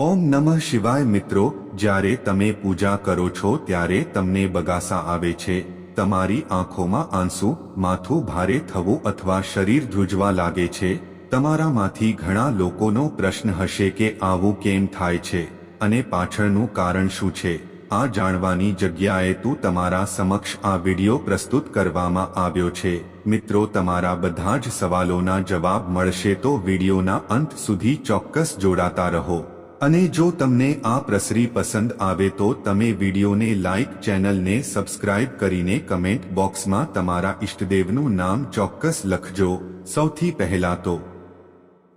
ઓમ નમઃ શિવાય મિત્રો, જ્યારે તમે પૂજા કરો છો ત્યારે તમને બગાસા આવે છે. તમારી આંખોમાં આંસુ, માથું ભારે થવું અથવા શરીર ધ્રુજવા લાગે છે. તમારામાંથી ઘણા લોકોનો પ્રશ્ન હશે કે આવું કેમ થાય છે અને પાછળનું કારણ શું છે. આ જાણવાની જગ્યાએ તું તમારા સમક્ષ આ વિડિયો પ્રસ્તુત કરવામાં આવ્યો છે. મિત્રો, તમારા બધા જ સવાલોના જવાબ મળશે તો વિડિયોના અંત સુધી ચોક્કસ જોડાતા રહો. અને જો તમને આ પ્રસરી પસંદ આવે તો તમે વિડિયોને લાઇક ચેનલને સબસ્ક્રાઇબ કરીને કમેન્ટ બોક્સમાં તમારા ઇષ્ટદેવનું નામ ચોક્કસ લખજો. સૌથી પહેલા તો,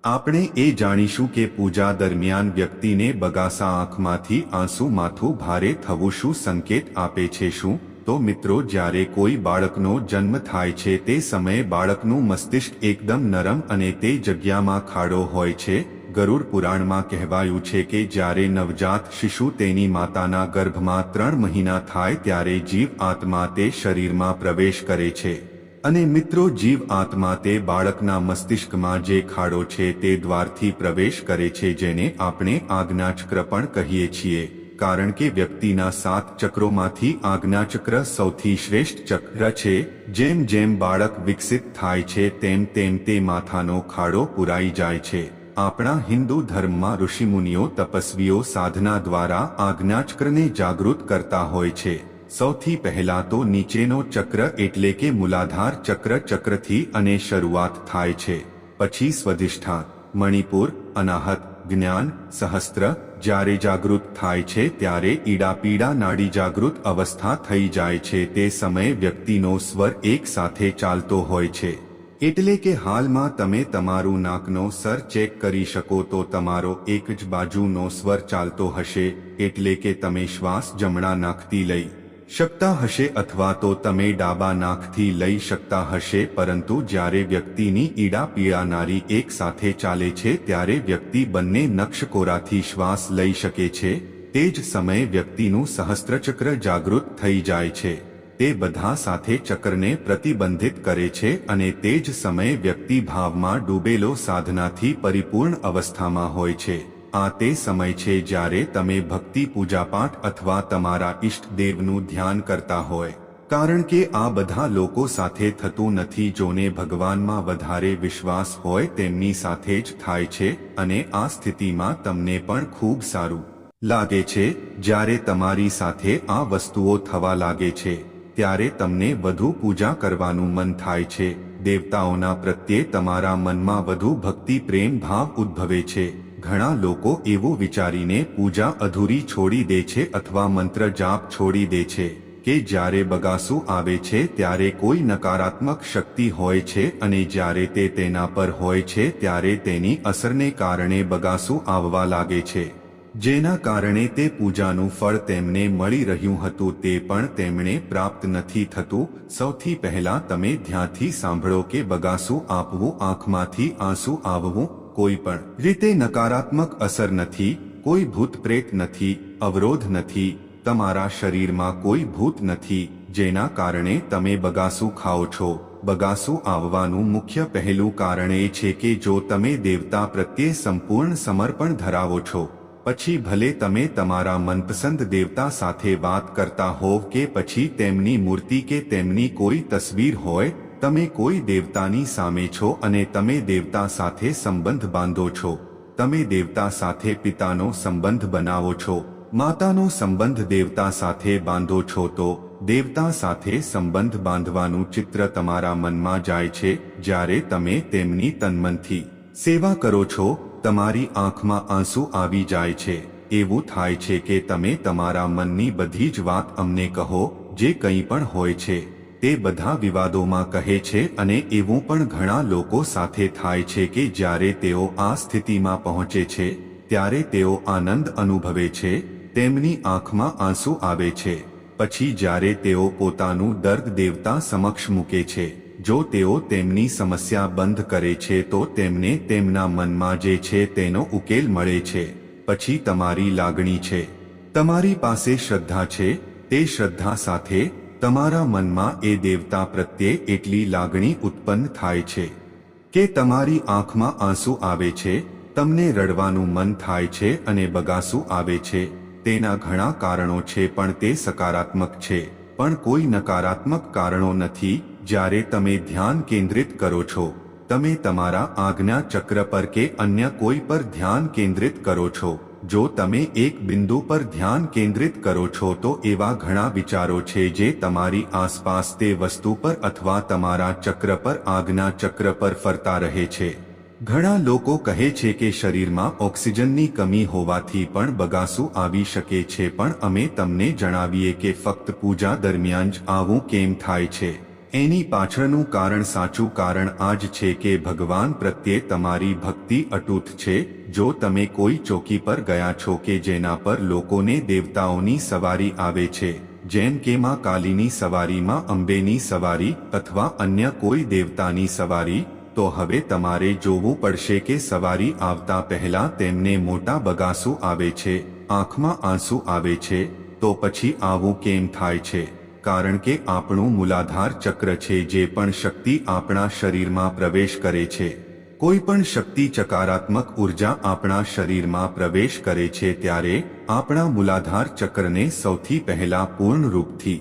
આપણે એ જાણીશું કે પૂજા દરમિયાન વ્યક્તિને બગાસા આંખમાંથી આંસુ માથું ભારે થવું શું સંકેત આપે છે શું? તો મિત્રો, જ્યારે કોઈ બાળકનો જન્મ થાય છે, તે સમયે બાળકનું મસ્તિષ્ક એકદમ નરમ અને તે જગ્યામાં ખાડો હોય છે ગરુડ પુરાણમાં કહેવાયું છે કે જ્યારે નવજાત શિશુ તેની માતાના ગર્ભમાં ત્રણ મહિના થાય ત્યારે જીવ આત્મા તે શરીરમાં પ્રવેશ કરે છે. અને મિત્રો, જીવ આત્મા તે બાળકના મસ્તિષ્કમાં જે ખાડો છે તે દ્વારથી પ્રવેશ કરે છે જેને આપણે આજ્ઞાચક્ર પણ કહીએ છીએ. કારણ કે વ્યક્તિના સાત ચક્રોમાંથી આજ્ઞાચક્ર સૌથી શ્રેષ્ઠ ચક્ર છે. જેમ જેમ બાળક વિકસિત થાય છે, તેમ તેમ તે માથાનો ખાડો પુરાઈ જાય છે. આપણા હિન્દુ ધર્મમાં ઋષિમુનિઓ, તપસ્વીઓ, સાધના દ્વારા આજ્ઞાચક્રને જાગૃત કરતા હોય છે. સૌથી પહેલા તો નીચેનો ચક્ર એટલે કે મૂલાધાર ચક્ર ચક્રથી અને શરૂઆત થાય છે. પછી સ્વધિષ્ઠા મણિપુર, અનાહત, જ્ઞાન, સહસ્ત્ર, જ્યારે જાગૃત થાય છે ત્યારે ઈડાપીડા નાડી જાગૃત અવસ્થા થઈ જાય છે. તે સમયે વ્યક્તિનો સ્વર એક સાથે ચાલતો હોય છે. એટલે કે હાલમાં તમે તમારું નાકનો સર ચેક કરી શકો તો તમારો એક જ બાજુનો સ્વર ચાલતો હશે, એટલે કે તમે શ્વાસ જમણા નાકથી લઈ શકતા હશે અથવા તો તમે ડાબા નાકથી લઈ શકતા હશે, પરંતુ જ્યારે વ્યક્તિની ઈડા પીડાનારી એક સાથે ચાલે છે ત્યારે વ્યક્તિ બંને નક્ષકોરાથી શ્વાસ લઈ શકે છે, તે જ સમયે વ્યક્તિનું સહસ્ત્રચક્ર જાગૃત થઈ જાય છે. તે બધા સાથે ચક્રને પ્રતિબંધિત કરે છે અને તે જ સમયે વ્યક્તિ ભાવમાં ડૂબેલો સાધનાથી પરિપૂર્ણ અવસ્થામાં હોય છે. આ તે સમય છે જ્યારે તમે ભક્તિ પૂજાપાઠ અથવા તમારા ઈષ્ટદેવનું ધ્યાન કરતા હોય. કારણ કે આ બધા લોકો સાથે થતું નથી જોને ભગવાનમાં વધારે વિશ્વાસ હોય તેમની સાથે જ થાય છે અને આ સ્થિતિમાં તમને પણ ખૂબ સારું લાગે છે જ્યારે તમારી સાથે આ વસ્તુઓ થવા લાગે છે. ત્યારે તમને વધુ પૂજા કરવાનું મન થાય છે. દેવતાઓના પ્રત્યે તમારા મનમાં વધુ ભક્તિ, પ્રેમ, ભાવ ઉદ્ભવે છે. ઘણા લોકો એવું વિચારીને પૂજા અધૂરી છોડી દે છે અથવા મંત્ર જાપ છોડી દે છે કે જ્યારે બગાસું આવે છે ત્યારે કોઈ નકારાત્મક શક્તિ હોય છે અને જ્યારે તે તેના પર હોય છે ત્યારે તેની અસરને કારણે બગાસું આવવા લાગે છે. જેના કારણે તે પૂજાનું ફળ તેમને મળી રહ્યું હતું તે પણ તેમણે પ્રાપ્ત નથી થતું. સૌથી પહેલા તમે ધ્યાનથી સાંભળો કે બગાસું આપવું, આંખમાંથી આંસુ આવવું કોઈ પણ રીતે નકારાત્મક અસર નથી, કોઈ ભૂત પ્રેત નથી, અવરોધ નથી, તમારા શરીરમાં કોઈ ભૂત નથી, જેના કારણે તમે બગાસું ખાઓ છો. બગાસું આવવાનું મુખ્ય પહેલું કારણ એ છે કે જો તમે દેવતા પ્રત્યે સંપૂર્ણ સમર્પણ ધરાવો છો પછી ભલે તમે તમારા મનપસંદ દેવતા સાથે વાત કરતા હોવ કે પછી તેમની મૂર્તિ કે તેમની કોઈ તસવીર હોય, તમે કોઈ દેવતાની સામે છો અને તમે દેવતા સાથે સંબંધ બાંધો છો. તમે દેવતા સાથે પિતાનો સંબંધ બનાવો છો. માતાનો સંબંધ દેવતા સાથે બાંધો છો તો, દેવતા સાથે સંબંધ બાંધવાનું ચિત્ર તમારા મનમાં જાય છે, જ્યારે તમે તેમની તન્મનથી સેવા કરો છો તમારી આંખમાં આંસુ આવી જાય છે. એવું થાય છે કે તમે તમારા મનની બધી જ વાત અમને કહો, જે કંઈ પણ હોય છે. તે બધા વિવાદોમાં કહે છે અને એવું પણ ઘણા લોકો સાથે થાય છે કે જ્યારે તેઓ આ સ્થિતિમાં પહોંચે છે, ત્યારે તેઓ આનંદ અનુભવે છે, તેમની આંખમાં આંસુ આવે છે. પછી જ્યારે તેઓ પોતાનું દર્દ દેવતા સમક્ષ મૂકે છે જો તેઓ તેમની સમસ્યા બંધ કરે છે તો તેમને તેમના મનમાં જે છે તેનો ઉકેલ મળે છે. પછી તમારી લાગણી છે. તમારી પાસે શ્રદ્ધા છે. તે શ્રદ્ધા સાથે તમારા મનમાં એ દેવતા પ્રત્યે એટલી લાગણી ઉત્પન્ન થાય છે કે તમારી આંખમાં આંસુ આવે છે. તમને રડવાનું મન થાય છે અને બગાસું આવે છે. તેના ઘણા કારણો છે પણ તે સકારાત્મક છે. પણ કોઈ નકારાત્મક કારણો નથી. જ્યારે તમે ધ્યાન કેન્દ્રિત કરો છો, તમે તમારા આજ્ઞા ચક્ર પર કે અન્ય કોઈ પર ધ્યાન કેન્દ્રિત કરો છો. જો તમે એક બિંદુ પર ધ્યાન કેન્દ્રિત કરો છો, તો એવા ઘણા વિચારો છે જે તમારી આસપાસ તે વસ્તુ પર અથવા તમારા ચક્ર પર, આજ્ઞા ચક્ર પર ફરતા રહે છે. ઘણા લોકો કહે છે કે શરીરમાં ઓક્સિજનની કમી હોવાથી પણ બગાસું આવી શકે છે, પણ અમે તમને જણાવીએ કે ફક્ત પૂજા દરમિયાન જ આવું કેમ થાય છે? એની પાછળનું કારણ સાચું કારણ આ જ છે કે ભગવાન પ્રત્યે તમારી ભક્તિ અટૂટ છે. જો તમે કોઈ ચોકી પર ગયા છો કે જેના પર લોકોને દેવતાઓની સવારી આવે છે, જેમ કે માં કાલીની સવારીમાં અંબેની સવારી અથવા અન્ય કોઈ દેવતાની સવારી, તો હવે તમારે જોવું પડશે કે સવારી આવતા પહેલા તેમને મોટા બગાસું આવે છે, આંખમાં આંસુ આવે છે, તો પછી આવું કેમ થાય છે? કારણ કે આપણું મૂલાધાર ચક્ર છે જે પણ શક્તિ આપણા શરીરમાં પ્રવેશ કરે છે. કોઈ પણ શક્તિ ચકારાત્મક ઊર્જા આપણા શરીરમાં પ્રવેશ કરે છે ત્યારે આપણા મૂલાધાર ચક્રને સૌથી પહેલા પૂર્ણ રૂપથી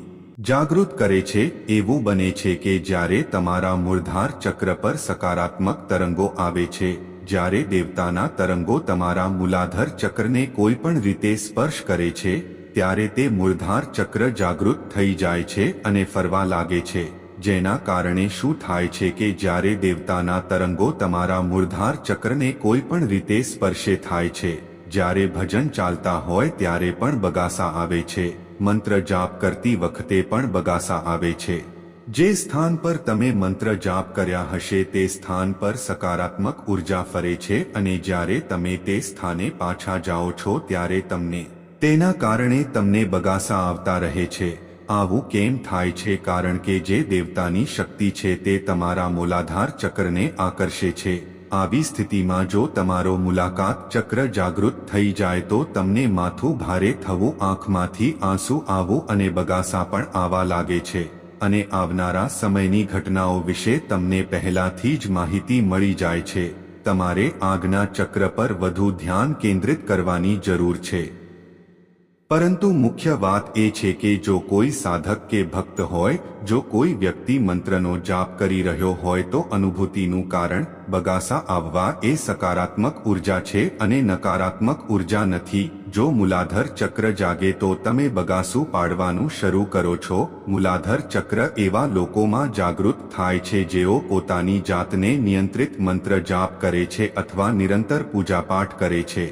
જાગૃત કરે છે. એવું બને છે કે જ્યારે તમારા મૂળધાર ચક્ર પર સકારાત્મક તરંગો આવે છે, જ્યારે દેવતાના તરંગો તમારા મૂલાધાર ચક્રને કોઈ પણ રીતે સ્પર્શ કરે છે ત્યારે તે મૂળધાર ચક્ર જાગૃત થઈ જાય છે અને ફરવા લાગે છે. જેના કારણે શું થાય છે કે જ્યારે દેવતાના તરંગો તમારા મૂળધાર ચક્રને કોઈ પણ રીતે સ્પર્શે થાય છે, જ્યારે ભજન ચાલતા હોય ત્યારે પણ બગાસા આવે છે. મંત્ર જાપ કરતી વખતે પણ બગાસા આવે છે. જે સ્થાન પર તમે મંત્ર જાપ કર્યા હશે તે સ્થાન પર સકારાત્મક ઊર્જા ફરે છે અને જ્યારે તમે તે સ્થાને પાછા જાઓ છો ત્યારે તમને તેના કારણે તમને બગાસા આવતા રહે છે. આવું કેમ થાય છે? કારણ કે જે દેવતાની શક્તિ છે તે તમારા મૂલાધાર ચક્રને આકર્ષે છે. આવી સ્થિતિમાં જો તમારો મુલાકાત ચક્ર જાગૃત થઈ જાય તો તમને માથું ભારે થવું, આંખમાંથી આંસુ આવવું અને બગાસા પણ આવા લાગે છે. અને આવનારા સમયની ઘટનાઓ વિશે તમને પહેલાથી જ માહિતી મળી જાય છે. તમારે આજ્ઞા ચક્ર પર વધુ ધ્યાન કેન્દ્રિત કરવાની જરૂર છે. પરંતુ મુખ્ય વાત એ છે કે જો કોઈ સાધક કે ભક્ત હોય, જો કોઈ વ્યક્તિ મંત્રનો જાપ કરી રહ્યો હોય તો અનુભૂતિનું કારણ, બગાસા આવવા એ સકારાત્મક ઊર્જા છે અને નકારાત્મક ઊર્જા નથી. જો મૂલાધર ચક્ર જાગે તો તમે બગાસું પાડવાનું શરૂ કરો છો. મૂલાધર ચક્ર એવા લોકોમાં જાગૃત થાય છે જેઓ પોતાની જાતને નિયંત્રિત મંત્ર જાપ કરે છે અથવા નિરંતર પૂજાપાઠ કરે છે.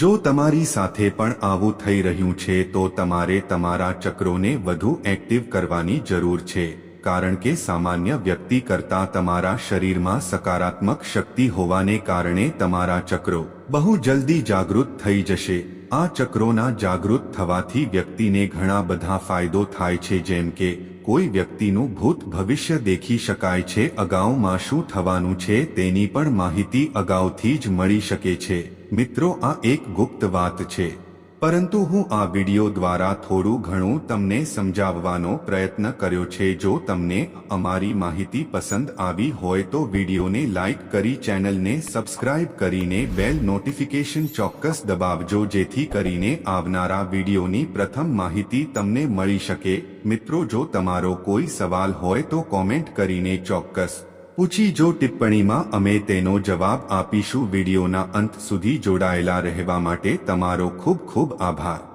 જો તમારી સાથે પણ આવું થઈ રહ્યું છે, તો તમારે તમારા ચક્રોને વધુ એક્ટિવ કરવાની જરૂર છે, કારણ કે સામાન્ય વ્યક્તિ કરતાં તમારા શરીરમાં સકારાત્મક શક્તિ હોવાને કારણે તમારા ચક્રો બહુ જલ્દી જાગૃત થઈ જશે. આ ચક્રોના જાગૃત થવાથી વ્યક્તિને ઘણા બધા ફાયદો થાય છે, જેમ કે કોઈ વ્યક્તિનું ભૂત ભવિષ્ય દેખી શકાય છે, અગાઉમાં શું થવાનું છે તેની પણ માહિતી અગાઉથી જ મળી શકે છે. મિત્રો, આ એક ગુપ્ત વાત છે. પરંતુ હું આ વિડિયો દ્વારા થોડું ઘણું તમને સમજાવવાનો પ્રયત્ન કર્યો છે. જો તમને અમારી માહિતી પસંદ આવી હોય તો વિડિયોને લાઇક કરી ચેનલને સબસ્ક્રાઇબ કરીને બેલ નોટિફિકેશન ચોક્કસ દબાવજો, જેથી કરીને આવનારા વિડિયોની પ્રથમ માહિતી તમને મળી શકે. મિત્રો, જો તમારો કોઈ સવાલ હોય તો કોમેન્ટ કરીને ચોક્કસ પૂછી જો ટિપ્પણીમાં અમે તેનો જવાબ આપીશું વિડીયોના અંત સુધી જોડાયેલા રહેવા માટે તમારો ખૂબ ખૂબ આભાર.